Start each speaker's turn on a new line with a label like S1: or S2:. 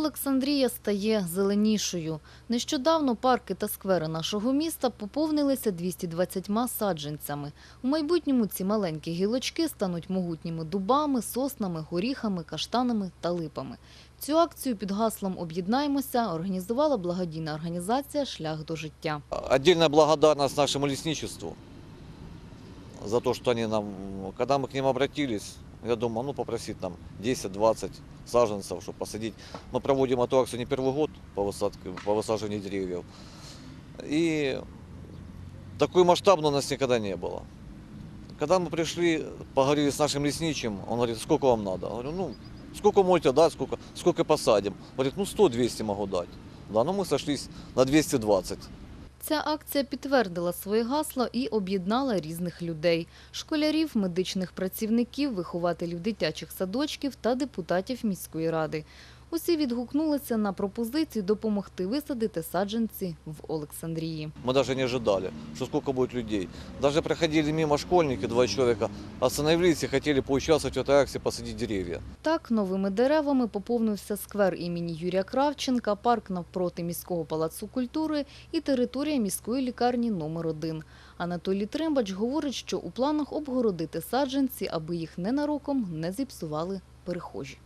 S1: Олександрія стає зеленішою. Нещодавно парки та сквери нашого міста поповнилися 220 саджанцями. У майбутньому ці маленькі гілочки стануть могутніми дубами, соснами, горіхами, каштанами та липами. Цю акцію під гаслом Об'єднаймося організувала благодійна організація Шлях до життя.
S2: Отдельная благодарность нашему лесничеству за то, что они нам, когда мы к ним обратились, я думаю, ну попросить нам 10-20 саженцев, чтобы посадить. Мы проводим эту акцию не первый год по, высадке, по высаживанию деревьев. И такой масштабной у нас никогда не было. Когда мы пришли, поговорили с нашим лесничим, он говорит, сколько вам надо? Я говорю, ну, сколько можете дать, сколько, сколько посадим? Говорит, ну 100-200 могу дать. Да, ну мы сошлись на 220.
S1: Ця акція підтвердила своє гасло і об'єднала різних людей – школярів, медичних працівників, вихователів дитячих садочків та депутатів міської ради. Усі відгукнулися на пропозицію допомогти висадити саджанці в Олександрії.
S2: Мы даже не ожидали, что сколько будет людей. Даже проходили мимо школьники, два человека, остановились и хотели поучаствовать в этой акции, посадить деревья.
S1: Так, новими деревами поповнився сквер імені Юрія Кравченка, парк навпроти міського палацу культури і територія міської лікарні номер 1 Анатолій Тримбач говорить, що у планах обгородити саджанці, аби їх ненароком не зіпсували перехожі.